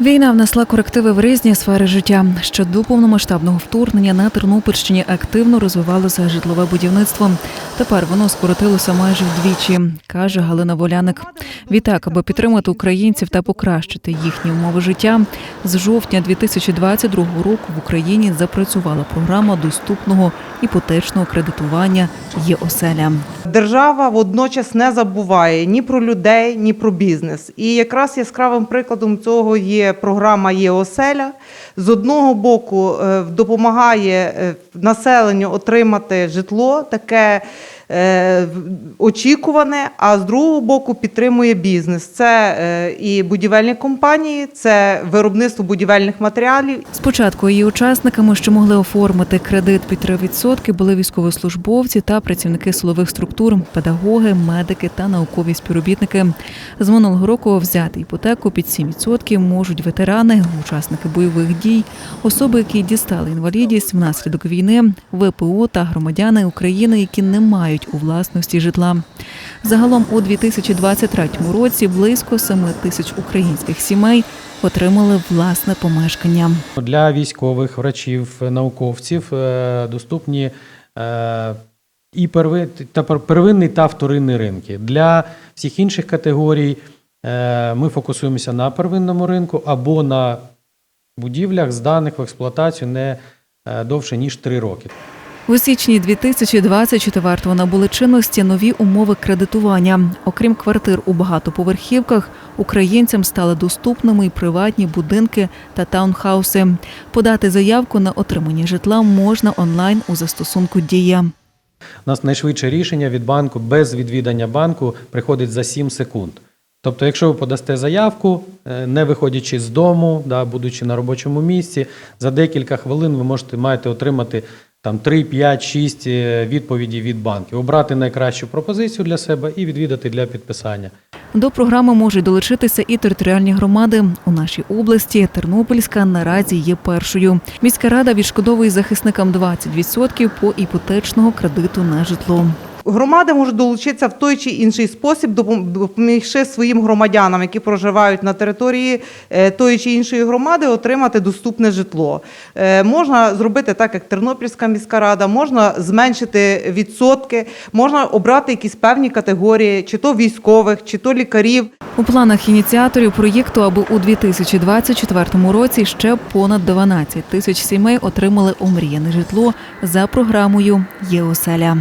Війна внесла корективи в різні сфери життя. Ще до повномасштабного вторгнення на Тернопільщині активно розвивалося житлове будівництво. Тепер воно скоротилося майже вдвічі, каже Галина Воляник. Відтак, аби підтримати українців та покращити їхні умови життя, з жовтня 2022 року в Україні запрацювала програма доступного іпотечного кредитування «Є-оселя». Держава водночас не забуває ні про людей, ні про бізнес. І якраз яскравим прикладом цього є програма «Є-оселя». З одного боку е, допомагає е, населенню отримати житло, таке очікуване, а з другого боку підтримує бізнес. Це е, і будівельні компанії, це виробництво будівельних матеріалів, Спочатку її учасниками, що могли оформити кредит під 3%, були військовослужбовці та працівники силових структур, педагоги, медики та наукові співробітники. З минулого року взяти іпотеку під 7% можуть ветерани, учасники бойових дій, особи, які дістали інвалідність внаслідок війни, ВПО та громадяни України, які не мають у власності житла. Загалом у 2023 році близько 7 тисяч українських сімей отримали власне помешкання. Для військових, врачів, науковців е, доступні е, і первинний та вторинний ринки. Для всіх інших категорій е, ми фокусуємося на первинному ринку або на будівлях, зданих в експлуатацію не довше ніж 3 роки. У січні 2024-го набули чинності нові умови кредитування. Окрім квартир у багатоповерхівках, українцям стали доступними й приватні будинки та таунхауси. Подати заявку на отримання житла можна онлайн у застосунку Дія. У нас найшвидше рішення від банку без відвідання банку приходить за 7 секунд. Тобто, якщо ви подасте заявку, е, не виходячи з дому, да, будучи на робочому місці, за декілька хвилин ви можете маєте отримати там 3, 5, 6 відповіді від банків, обрати найкращу пропозицію для себе і відвідати для підписання. До програми можуть долучитися і територіальні громади. У нашій області Тернопільська наразі є першою. Міська рада відшкодовує захисникам 20% по іпотечного кредиту на житло. Громади можуть долучитися в той чи інший спосіб, допом- допомігши своїм громадянам, які проживають на території е, тої чи іншої громади, отримати доступне житло. Е, Можна зробити так, як Тернопільська міська рада, можна зменшити відсотки, можна обрати якісь певні категорії, чи то військових, чи то лікарів. У планах ініціаторів проєкту, аби у 2024 році ще понад 12 тисяч сімей отримали омріяне житло за програмою «Є оселя».